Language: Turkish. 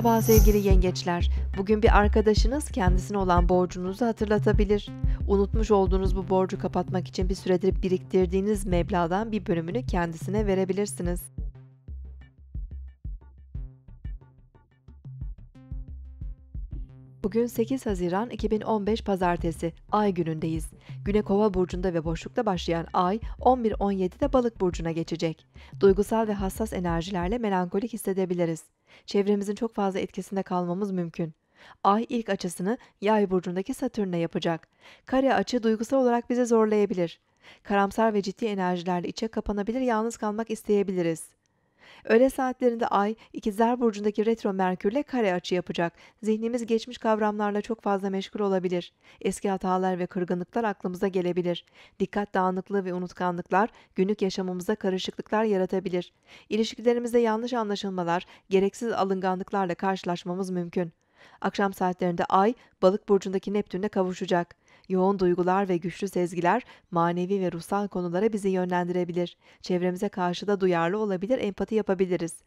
Merhaba sevgili yengeçler. Bugün bir arkadaşınız kendisine olan borcunuzu hatırlatabilir. Unutmuş olduğunuz bu borcu kapatmak için bir süredir biriktirdiğiniz meblağdan bir bölümünü kendisine verebilirsiniz. Bugün 8 Haziran 2015 Pazartesi, Ay günündeyiz. Güne Kova burcunda ve boşlukta başlayan Ay 11-17'de Balık burcuna geçecek. Duygusal ve hassas enerjilerle melankolik hissedebiliriz. Çevremizin çok fazla etkisinde kalmamız mümkün. Ay ilk açısını Yay burcundaki Satürn'e yapacak. Kare açı duygusal olarak bizi zorlayabilir. Karamsar ve ciddi enerjilerle içe kapanabilir, yalnız kalmak isteyebiliriz. Öğle saatlerinde Ay, İkizler Burcu'ndaki retro Merkürle kare açı yapacak. Zihnimiz geçmiş kavramlarla çok fazla meşgul olabilir. Eski hatalar ve kırgınlıklar aklımıza gelebilir. Dikkat dağınıklığı ve unutkanlıklar günlük yaşamımıza karışıklıklar yaratabilir. İlişkilerimizde yanlış anlaşılmalar, gereksiz alınganlıklarla karşılaşmamız mümkün. Akşam saatlerinde Ay, Balık burcundaki Neptün'le kavuşacak. Yoğun duygular ve güçlü sezgiler manevi ve ruhsal konulara bizi yönlendirebilir. Çevremize karşı da duyarlı olabilir, empati yapabiliriz.